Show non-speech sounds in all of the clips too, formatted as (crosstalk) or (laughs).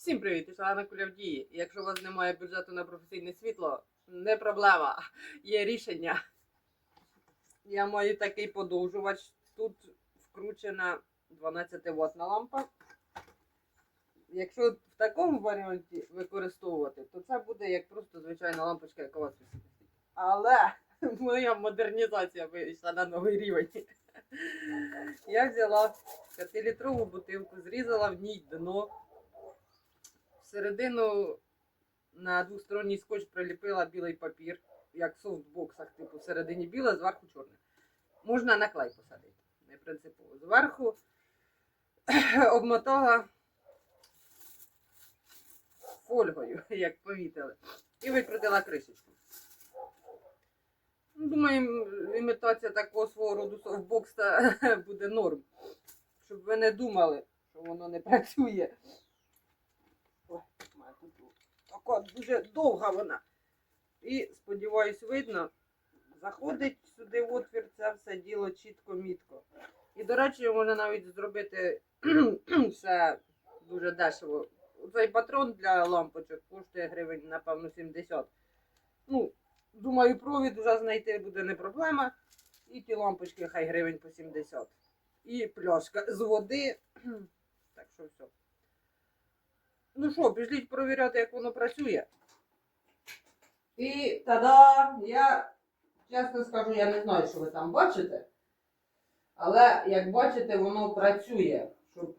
Всім привіт, я Шалана Кулявдії. Якщо у вас немає бюджету на професійне світло, не проблема. Є рішення. Я маю такий подовжувач. Тут вкручена 12 ваттна лампа. Якщо в такому варіанті використовувати, то це буде як просто звичайна лампочка, яка у вас висить. Але (laughs) моя модернізація вийшла на новий рівень. Я взяла 5-літрову бутилку, зрізала в ній дно. Всередину на двосторонній скотч приліпила білий папір, як в софтбоксах, типу всередині біле, зверху чорне. Можна на клей посадити, не принципово. Зверху (clears throat) обмотала фольгою, (laughs) як помітили, і викрутила кришечку. Ну, Думаю, імітація такого свого роду софтбокса (laughs) буде норм. Щоб ви не думали, що воно не працює. Така дуже довга вона. І, сподіваюсь, видно, заходить сюди в отвір, це все діло чітко-мітко. І, до речі, можна навіть зробити (clears throat) все дуже дешево. Цей патрон для лампочок коштує гривень, напевно, 70. Ну, думаю, провід вже знайти буде не проблема. І ті лампочки хай гривень по 70. І пляшка з води. (clears throat) Так що все. Ну що, пішліть провіряти, як воно працює. І та-да! Я чесно скажу, я не знаю, що ви там бачите. Але як бачите, воно працює, щоб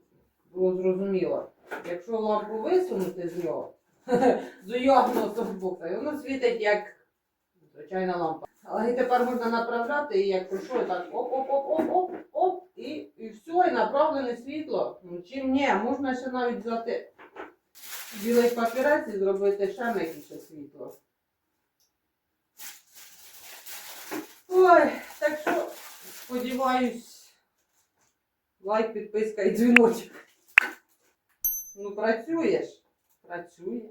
було зрозуміло. Якщо лампу висунути з нього, (laughs) з уявного софтбокса, і воно світить як звичайна лампа. Але і тепер можна направляти, і як пройшло, так оп-оп-оп-оп-оп-оп, і, і все, і направлене світло. Ну, чим ні, можна ще навіть взяти білий папірець і зробити ще м'якіше світло. Ой, так що, сподіваюсь, лайк, підписка і дзвіночок. Ну, працюєш? Працює.